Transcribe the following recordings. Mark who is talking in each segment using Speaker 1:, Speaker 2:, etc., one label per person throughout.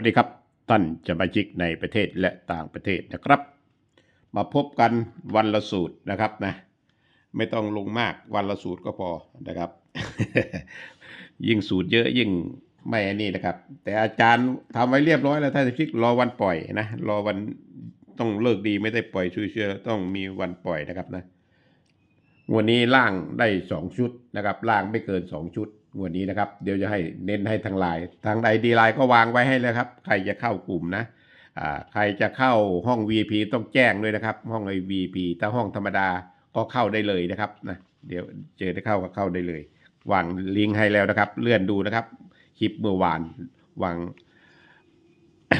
Speaker 1: สวัสดีครับท่านสมาชิกในประเทศและต่างประเทศนะครับ มาพบกันวันละสูตรนะครับนะไม่ต้องลงมากวันละสูตรก็พอนะครับ ยิ่งสูตรเยอะยิ่งไม่อันนี้นะครับ แต่อาจารย์ทำไว้เรียบร้อยแล้วท่านสมาชิกรอวันปล่อยนะรอวันต้องเลิกดีไม่ได้ปล่อยช่วยเชื่อต้องมีวันปล่อยนะครับนะวดนี้ล่างได้สองชุดนะครับล่างไม่เกินสองชุด วดนี้นะครับ เดี๋ยวจะให้เน้นให้ทางไลน์ทางไอดีไลน์ก็วางไว้ให้แล้วครับ ใครจะเข้ากลุ่มนะใครจะเข้าห้อง VIP ต้องแจ้งด้วยนะครับ ห้องไอ VIP ถ้าห้องธรรมดาก็เข้าได้เลยนะครับนะเดี๋ยวเจอได้เข้าก็เข้าได้เลยวางลิงก์ให้แล้วนะครับ เลื่อนดูนะครับ คลิปเมื่อวานวาง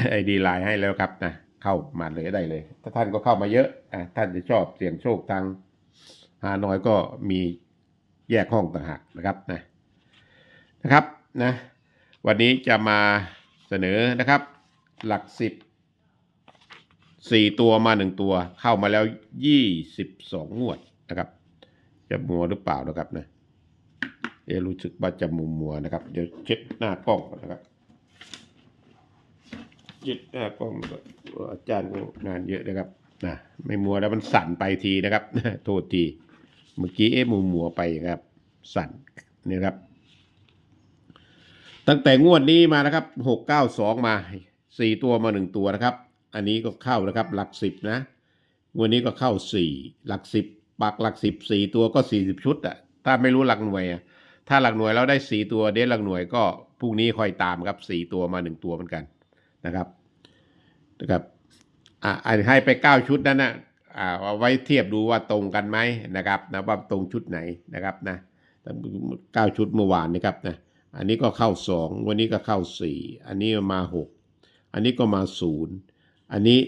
Speaker 1: ไอดีไลน์ให้แล้วครับนะเข้ามาเลยได้เลย ถ้าท่านก็เข้ามาเยอะอะท่านจะชอบเสี่ยงโชคทางฮานอยก็มีแยกห้องต่างหากนะครับนะ นะครับนะวันนี้จะมาเสนอนะครับ หลักสิบสี่ตัวมาหนึ่งตัว เข้ามาแล้วยี่สิบสองงวดนะครับ จะมัวหรือเปล่านะครับนะเอรู้สึกว่าจะมัวมัวนะครับ เดี๋ยวเช็ดหน้ากล้องก่อนนะครับเช็ดหน้ากล้องอาจารย์งานเยอะนะครับนะไม่มัวแล้วมันสั่นไปทีนะครับโทษทีเมื่อกี้เอ๊ะมูหมัวไปครับ สั่นนี่ครับ ตั้งแต่งวดนี้มานะครับหกเก้าสองมาสี่ตัวมาหนึ่งตัวนะครับ อันนี้ก็เข้านะครับ หลักสิบนะงวดนี้ก็เข้าสี่หลักสิบปักหลักสิบสี่ตัวก็สี่สิบชุดอะถ้าไม่รู้หลักหน่วยอะถ้าหลักหน่วยเราได้สี่ตัวเดนหลักหน่วยก็พรุ่งนี้ค่อยตามครับสี่ตัวมาหนึ่งตัวเหมือนกันนะครับนะครับอะอันให้ไปเก้าชุดนั้นนะอ่าเอาไว้เทียบดูว่าตรงกันไหมนะครับนะว่าตรงชุดไหนนะครับนะเก้าชุดเมื่อวานนะครับนะ อันนี้ก็เข้าสองวันนี้ก็เข้าสี่อันนี้มาหกอันนี้ก็มาศูนย์อันนี้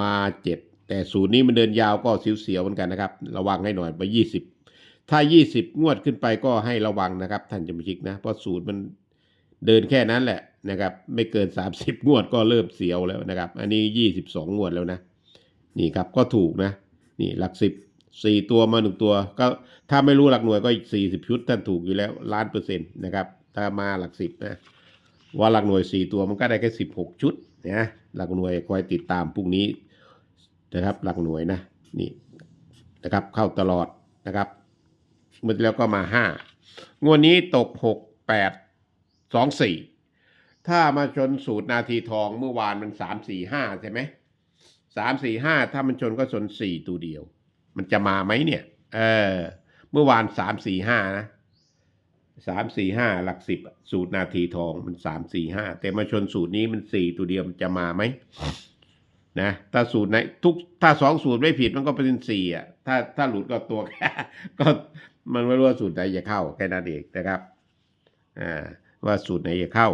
Speaker 1: มาเจ็ดแต่ศูนย์นี้มันเดินยาวก็เสียวๆเหมือนกันนะครับ ระวังให้หน่อยไปยี่สิบถ้ายี่สิบงวดขึ้นไปก็ให้ระวังนะครับท่านจำชิกนะเพราะศูนย์มันเดินแค่นั้นแหละนะครับ ไม่เกิน30งวดก็เริ่มเสียวแล้วนะครับ อันนี้22งวดแล้วนะ นี่ครับก็ถูกนะ นี่หลักสิบสี่ตัวมาหนึ่งตัว ก็ถ้าไม่รู้หลักหน่วยก็อีกสี่สิบชุดท่านถูกอยู่แล้วล้านเปอร์เซ็นต์นะครับ ถ้ามาหลักสิบนะว่าหลักหน่วยสี่ตัวมันก็ได้แค่สิบหกชุดนะหลักหน่วยคอยติดตามพรุ่งนี้นะครับหลักหน่วยนะนี่นะครับเข้าตลอดนะครับเมื่อแล้วก็มาห้างวดนี้ตกหกแปดสองสี่ถ้ามาชนสูตรนาทีทองเมื่อวานมันสามสี่ห้าใช่ไหมสามสี่ห้าถ้ามันชนก็ชนสี่ตัวเดียว มันจะมาไหมเนี่ย เออ เมื่อวานสามสี่ห้านะ สามสี่ห้าหลักสิบสูตรนาทีทองมันสามสี่ห้าแต่มาชนสูตรนี้มันสี่ตัวเดียวมันจะมาไหมนะถ้าสูตรไหนทุกถ้าสองสูตรไม่ผิดมันก็เป็นสี่อะถ้าถ้าหลุดก็ตัวก็มันไม่รู้ว่าสูตรไหนจะเข้าแค่นั้นเองนะครับอ่าว่าสูตรไหนจะเข้า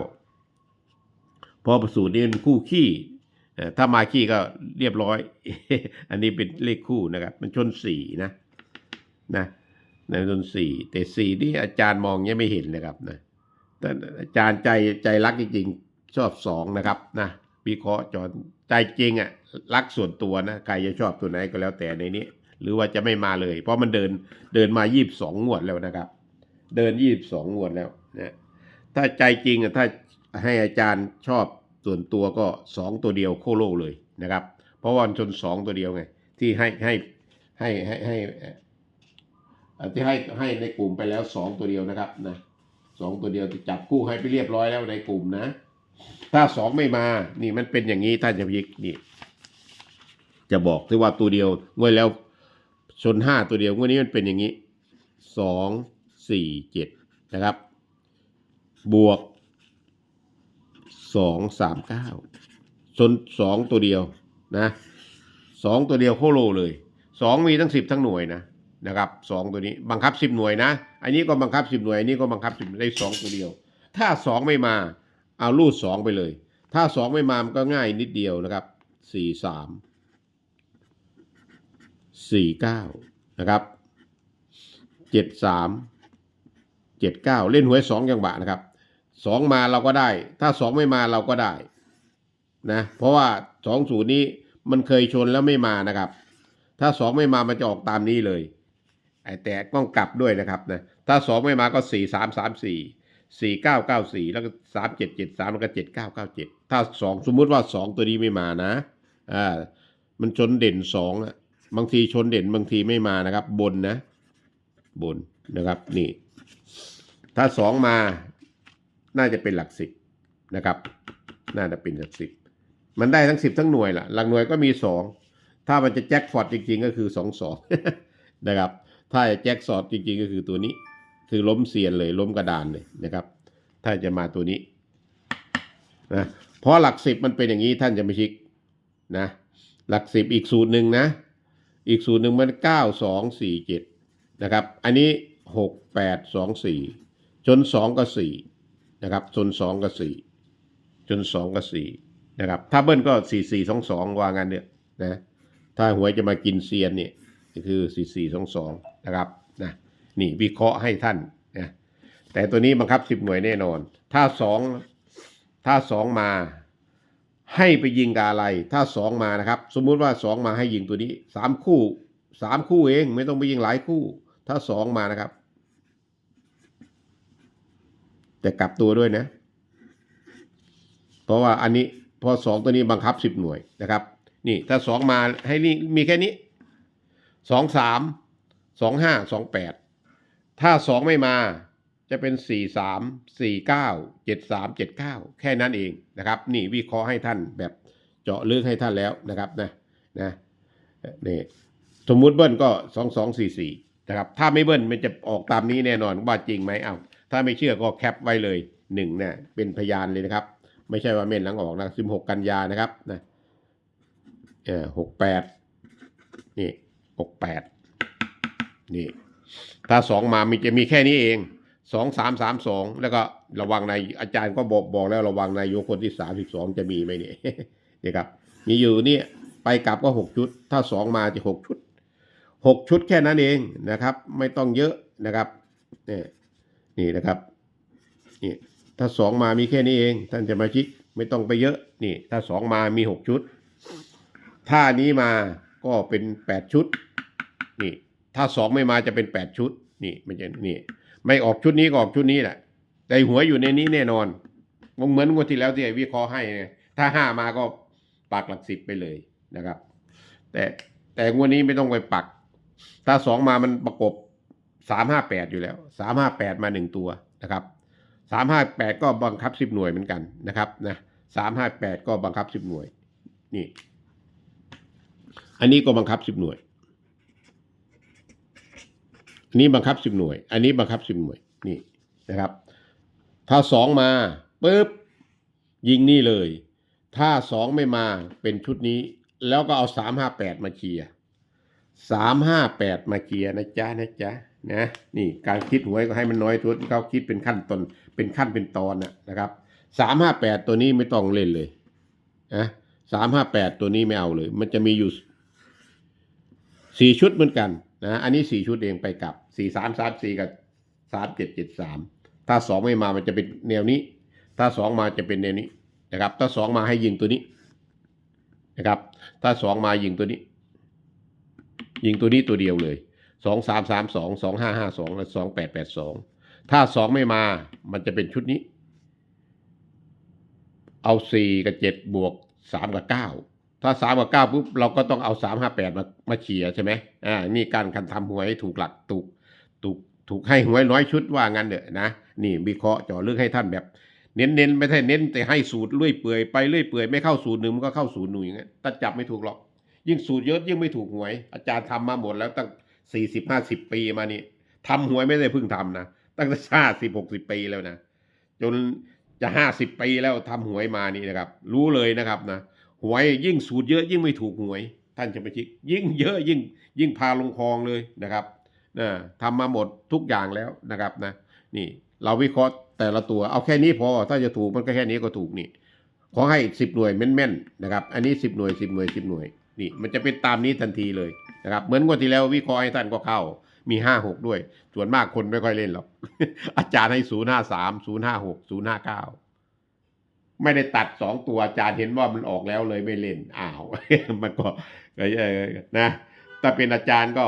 Speaker 1: พราะสูตรนี้เป็นคู่ขี้ถ้ามาขี้ก็เรียบร้อย อันนี้เป็นเลขคู่นะครับ มันชนสี่นะนะ ในชนสี่แต่สี่นี่อาจารย์มองยังไม่เห็นนะครับนะแต่อาจารย์ใจใจรักจริงๆชอบสองนะครับนะวิเคราะห์จอนใจจริงอะ่ะรักส่วนตัวนะใครจะชอบตัวไหนก็แล้วแต่ในนี้ หรือว่าจะไม่มาเลย เพราะมันเดินเดินมายี่บสองงวดแล้วนะครับ เดินยี่บสองงวดแล้วนะถ้าใจจริงอะถ้าให้อาจารย์ชอบส่วนตัวก็สองตัวเดียวโคโลเลยนะครับ เพราะว่ามันชนสองตัวเดียวไงที่ให้ให้ให้ให้ให้ ที่ให้ให้ในกลุ่มไปแล้วสองตัวเดียวนะครับนะสองตัวเดียวจับคู่ให้ไปเรียบร้อยแล้วในกลุ่มนะ ถ้าสองไม่มานี่มันเป็นอย่างนี้ท่านจะยิกนี่ จะบอกที่ว่าตัวเดียวงวดแล้วชนห้าตัวเดียวงวดนี้มันเป็นอย่างนี้สองสี่เจ็ดนะครับ บวกสองสามเก้าชนสองตัวเดียวนะสองตัวเดียวโคโลเลยสองมีทั้งสิบทั้งหน่วยนะ นะครับสองตัวนี้บังคับสิบหน่วยนะ อันนี้ก็บังคับสิบหน่วยอันนี้ก็บังคับสิบได้สองตัวเดียว ถ้าสองไม่มาเอาลูดสองไปเลย ถ้าสองไม่มามันก็ง่ายนิดเดียวนะครับสี่สามสี่เก้านะครับเจ็ดสามเจ็ดเก้าเล่นหวยสองจังหวะนะครับสองมาเราก็ได้ ถ้าสองไม่มาเราก็ได้นะเพราะว่าสองศูนย์นี้มันเคยชนแล้วไม่มานะครับ ถ้าสองไม่มามันจะออกตามนี้เลย ไอ้แต่ต้องกลับด้วยนะครับนะถ้าสองไม่มาก็สี่สามสามสี่สี่เก้าเก้าสี่แล้วก็สามเจ็ดเจ็ดสามแล้วก็เจ็ดเก้าเก้าเจ็ดถ้าสองสมมุติว่าสองตัวนี้ไม่มานะอ่ามันชนเด่นสองอะบางทีชนเด่นบางทีไม่มานะครับ บนนะ บนนะครับนี่ ถ้าสองมาน่าจะเป็นหลักสิบนะครับ น่าจะเป็นหลักสิบมันได้ทั้งสิบทั้งหน่วยล่ะ หลักหน่วยก็มีสองถ้ามันจะแจ็คพอตจริงๆก็คือสองสองนะครับ ถ้าแจ็คสอดจริงๆก็คือตัวนี้ คือล้มเซียนเลยล้มกระดานเลยนะครับ ถ้าจะมาตัวนี้นะเพราะหลักสิบมันเป็นอย่างนี้ท่านจะไม่ชิกนะหลักสิบอีกสูตรหนึ่งนะ อีกสูตรหนึ่งมันเก้าสองสี่เจ็ดนะครับ อันนี้หกแปดสองสี่จนสองกับสี่นะครับจนสองกับสี่จนสองกับสี่นะครับ ถ้าเบิ้ลก็สี่สี่สองสองว่างันเนี่ยนะถ้าหวยจะมากินเซียนเนี่ย คือสี่สี่สองสองนะครับนะนี่วิเคราะห์ให้ท่านนะแต่ตัวนี้บังคับสิบหน่วยแน่นอน ถ้าสองถ้าสองมาให้ไปยิงกับอะไร ถ้าสองมานะครับ สมมุติว่าสองมาให้ยิงตัวนี้สามคู่สามคู่เองไม่ต้องไปยิงหลายคู่ ถ้าสองมานะครับ แต่กลับตัวด้วยนะ เพราะว่าอันนี้พอสองตัวนี้บังคับสิบหน่วยนะครับ นี่ถ้าสองมาให้นี่มีแค่นี้ สองสามสองห้าสองแปดถ้าสองไม่มาจะเป็นสี่สามสี่เก้าเจ็ดสามเจ็ดเก้าแค่นั้นเองนะครับ นี่วิเคราะห์ให้ท่านแบบเจาะลึกให้ท่านแล้วนะครับนะนะนี่สมมุติเบิ้ลก็สองสองสี่สี่นะครับถ้าไม่เบิ้ลมันจะออกตามนี้แน่นอนว่าจริงไหมเอ้าถ้าไม่เชื่อก็แคปไว้เลยหนึ่งเนี่ยเป็นพยานเลยนะครับ ไม่ใช่ว่าเม่นหลังออกนะสิบหกกันยานะครับนะเออหกแปดนี่ หกแปดนี่ ถ้าสองมามีจะมีแค่นี้เองสองสามสามสองแล้วก็ระวังในอาจารย์ก็บอกบอกแล้วระวังนายกคนที่สามสิบสองจะมีไหมเนี่ยนี่ครับ มีอยู่นี่ไปกลับก็หกชุด ถ้าสองมาจะหกชุดหกชุดแค่นั้นเองนะครับ ไม่ต้องเยอะนะครับนี่นี่นะครับนี่ถ้าสองมามีแค่นี้เอง ท่านจะมาชิกไม่ต้องไปเยอะนี่ ถ้าสองมามีหกชุด ถ้านี้มาก็เป็นแปดชุด นี่ ถ้าสองไม่มาจะเป็นแปดชุด นี่มันจะนี่ ไม่ออกชุดนี้ก็ออกชุดนี้แหละ แต่หัวอยู่ในนี้แน่นอนเหมือนงวดที่แล้วที่ไอ้วิเคราะห์ให้ถ้าห้ามาก็ปักหลักสิบไปเลยนะครับ แต่แต่งวดนี้ไม่ต้องไปปัก ถ้าสองมามันประกบสามห้าแปดอยู่แล้วสามห้าแปดมาหนึ่งตัวนะครับสามห้าแปดก็บังคับสิบหน่วยเหมือนกันนะครับนะสามห้าแปดก็บังคับสิบหน่วย นี่ อันนี้ก็บังคับสิบหน่วย อันนี้บังคับสิบหน่วย อันนี้บังคับสิบหน่วยนี่นะครับ ถ้าสองมาปุ๊บยิงนี่เลย ถ้าสองไม่มาเป็นชุดนี้ แล้วก็เอาสามห้าแปดมาเคลียร์สามห้าแปดมาเคลียร์นะจ๊ะนะจ๊ะนะนี่การคิดหวยก็ให้มันน้อยทุนเขาคิดเป็นขั้นตอนเป็นขั้นเป็นตอนนะนะครับสามห้าแปดตัวนี้ไม่ต้องเล่นเลยนะสามห้าแปดตัวนี้ไม่เอาเลย มันจะมีอยู่สี่ชุดเหมือนกัน นะอันนี้สี่ชุดเองไปกับสี่สามสามสี่กับสามเจ็ดเจ็ดสามถ้าสองไม่มามันจะเป็นแนวนี้ ถ้าสองมาจะเป็นแนวนี้นะครับ ถ้าสองมาให้ยิงตัวนี้นะครับ ถ้าสองมายิงตัวนี้ ยิงตัวนี้ตัวเดียวเลยสองสามสามสองสองห้าห้าสองและสองแปดแปดสองถ้าสองไม่มามันจะเป็นชุดนี้ เอาสี่กับเจ็ดบวกสามกับเก้า ถ้าสามกับเก้าปุ๊บเราก็ต้องเอาสามห้าแปดมามาเฉียใช่ไหมอ่านี่การคันทำหวยให้ถูกหลักถูกถูกถูกให้หวยน้อยชุดว่างั้นเถอะนะนี่วิเคราะห์เจาะลึกให้ท่านแบบ เน้นเน้นๆไม่ใช่เน้นแต่ให้สูตรเลื่อยเปื่อยไปเลื่อยเปื่อยไม่เข้าสูตรหนึ่งมันก็เข้าสูตรหนึ่งอย่างเงี้ยถ้าจับไม่ถูกหรอก ยิ่งสูตรเยอะยิ่งไม่ถูกหวย อาจารย์ทำมาหมดแล้วตั้งสี่สิบห้าสิบปีมานี่ทำหวยไม่ได้เพิ่งทำนะตั้งแต่ห้าสิบหกสิบปีแล้วนะจนจะห้าสิบปีแล้วทำหวยมานี่นะครับ รู้เลยนะครับนะ หวยยิ่งสูตรเยอะยิ่งไม่ถูกหวย ท่านจะไปชิกยิ่งเยอะยิ่งยิ่งพาลงคลองเลยนะครับนะทำมาหมดทุกอย่างแล้วนะครับนะนี่เราวิเคราะห์แต่ละตัวเอาแค่นี้พอถ้าจะถูกมันก็แค่นี้ก็ถูกนี่ขอให้สิบหน่วยแม่นๆนะครับ อันนี้สิบหน่วยสิบหน่วยสิบหน่วยนี่มันจะเป็นตามนี้ทันทีเลยนะครับ เหมือนงวดที่แล้ววิเคราะห์ให้ท่านก็เข้ามีห้าหกด้วย ส่วนมากคนไม่ค่อยเล่นหรอกอาจารย์ให้ศูนย์ห้าสามศูนย์ห้าหกศูนย์ห้าเก้า ไม่ได้ตัดสองตัวอาจารย์เห็นว่ามันออกแล้วเลยไม่เล่นอ้าวมันก็นะถ้าเป็นอาจารย์ก็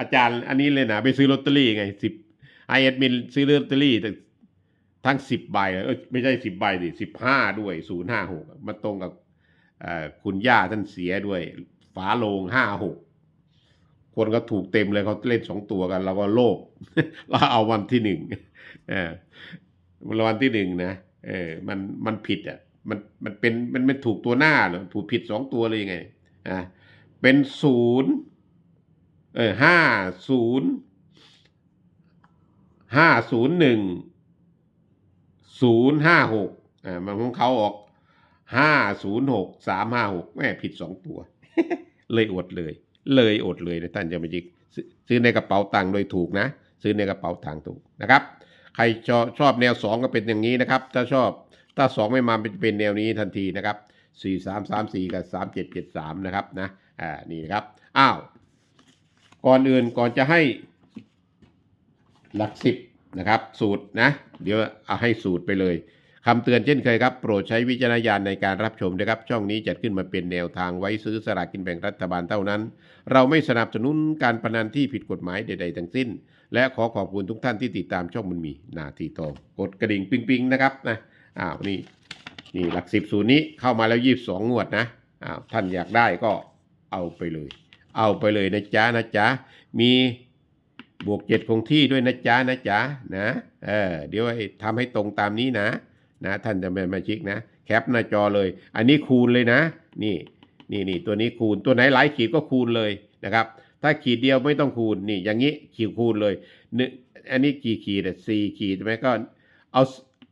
Speaker 1: อาจารย์อันนี้เลยนะไปซื้อลอตเตอรี่ไงสิบไอเอดมินซื้อลอตเตอรี่แต่ทั้งสิบใบเอ้ยไม่ใช่สิบใบดิสิบห้าด้วยศูนย์ห้าหกมันตรงกับคุณย่าท่านเสียด้วย ฝาโลงห้าหกคนก็ถูกเต็มเลยเขาเล่นสองตัวกันเราก็โลภเราเอาวันที่หนึ่งเออราวัลที่หนึ่งนะ เออมันมันผิดอะมันมันเป็นมันเป็นถูกตัวหน้าเหรอถูกผิดสองตัวเลยยังไงอะเป็นศูนย์เออห้าศูนย์ห้าศูนย์หนึ่งศูนย์ห้าหกอ่ามันของเขาออกห้าศูนย์หกสามห้าหกแม่ผิดสองตัว เลยอดเลย เลยอดเลยนะท่านจะมาจิกซื้อซื้อในกระเป๋าตังค์โดยถูกนะ ซื้อในกระเป๋าตังค์ถูกนะครับ ใครชอบชอบแนวสองก็เป็นอย่างนี้นะครับ ถ้าชอบถ้าสองไม่มาเป็นเป็นแนวนี้ทันทีนะครับสี่สามสามสี่กับสามเจ็ดเจ็ดสามนะครับนะอ่านี่นะครับอ้าวก่อนอื่นก่อนจะให้หลักสิบนะครับ สูตรนะ เดี๋ยวเอาให้สูตรไปเลยคำเตือนเช่นเคยครับ โปรดใช้วิจารณญาณในการรับชมนะครับ ช่องนี้จัดขึ้นมาเป็นแนวทางไว้ซื้อสลากกินแบ่งรัฐบาลเท่านั้น เราไม่สนับสนุนการพนันที่ผิดกฎหมายใด ๆ ทั้งสิ้น และขอขอบคุณทุกท่านที่ติดตามช่องมันมีนาทีทองกดกระดิ่งปิงๆนะครับนะอ้าวนี่นี่หลักสิบศูนย์นี้เข้ามาแล้วยี่สิบสองงวดนะอ้าวท่านอยากได้ก็เอาไปเลย เอาไปเลยนะจ๊ะนะจ๊ะมีบวกเจ็ดคงที่ด้วยนะจ๊ะนะจ๊ะนะเออเดี๋ยวให้ทำให้ตรงตามนี้นะนะท่านจะไม่มาชิกนะแคปหน้าจอเลย อันนี้คูณเลยนะ นี่นี่นี่ตัวนี้คูณตัวไหนหลายขีดก็คูณเลยนะครับ ถ้าขีดเดียวไม่ต้องคูณนี่อย่างนี้ขีดคูณเลยหนึ่งอันนี้กี่ขีดอะสี่ขีดใช่ไหมก็เอา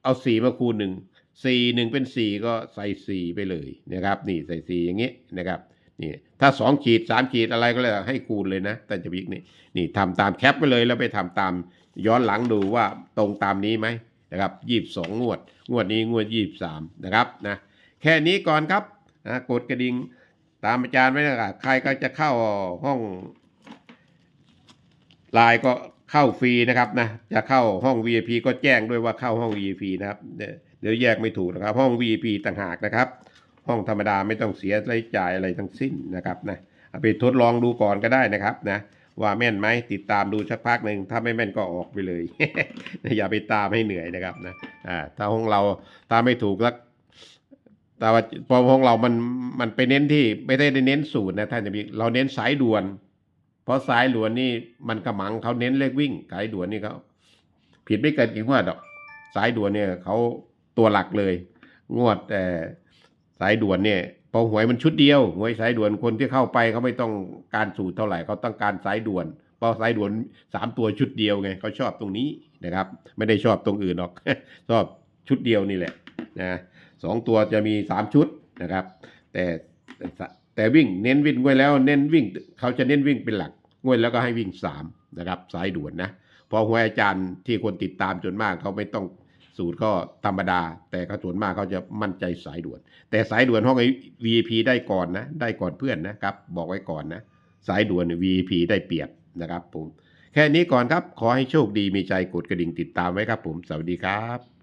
Speaker 1: เอาสี่มาคูณหนึ่งสี่หนึ่งเป็นสี่ก็ใส่สี่ไปเลยนะครับ นี่ใส่สี่อย่างนี้นะครับนี่ถ้าสองขีดสามขีดอะไรก็แล้วให้คูณเลยนะแต่จะพิกนี่นี่ทำตามแคปไปเลยแล้วไปทำตามย้อนหลังดูว่าตรงตามนี้ไหมนะครับยี่สิบสองงวด งวดนี้งวดยี่สิบสามนะครับนะแค่นี้ก่อนครับนะกดกระดิ่ง ตามอาจารย์ไว้นะครับใครก็จะเข้าห้องไลน์ก็เข้าฟรีนะครับนะจะเข้าห้อง VIP ก็แจ้งด้วยว่าเข้าห้อง VIP นะครับเดี๋ยวแยกไม่ถูกนะครับ ห้อง VIP ต่างหากนะครับ ห้องธรรมดาไม่ต้องเสียรายจ่ายอะไรทั้งสิ้นนะครับนะเอาไปทดลองดูก่อนก็ได้นะครับนะว่าแม่นไหมติดตามดูสักพักหนึ่งถ้าไม่แม่นก็ออกไปเลย อย่าไปตามให้เหนื่อยนะครับนะอ่าถ้าห้องเราตามไม่ถูกแล้ว แต่ว่าพอของเรามันมันไปเน้นที่ไม่ได้เน้นสูตรนะท่านจะมีเราเน้นสายด่วน เพราะสายด่วนนี่มันกระหมังเขาเน้นเลขวิ่งสายด่วนนี่เขาผิดไม่เกินกี่งวดดอก สายด่วนเนี่ยเขาตัวหลักเลย งวดแต่สายด่วนเนี่ยพอหวยมันชุดเดียวหวยสายด่วนคนที่เข้าไปเขาไม่ต้องการสูตรเท่าไหร่เขาต้องการสายด่วนเพราะสายด่วนสามตัวชุดเดียวไงเขาชอบตรงนี้นะครับ ไม่ได้ชอบตรงอื่นหรอก ชอบชุดเดียวนี่แหละนะ สองตัวจะมีสามชุดนะครับ แต่แต่วิ่งเน้นวิ่งไว้แล้วเน้นวิ่งเขาจะเน้นวิ่งเป็นหลักงวดแล้วก็ให้วิ่งสามนะครับ สายด่วนนะพอหวยอาจารย์ที่คนติดตามจนมากเขาไม่ต้องสูตรก็ธรรมดา แต่เขาส่วนมากเขาจะมั่นใจสายด่วน แต่สายด่วนห้อง VIP ได้ก่อนนะได้ก่อนเพื่อนนะครับ บอกไว้ก่อนนะ สายด่วน VIP ได้เปรียบนะครับผมแค่นี้ก่อนครับ ขอให้โชคดีมีใจกดกระดิ่งติดตามไว้ครับผม สวัสดีครับ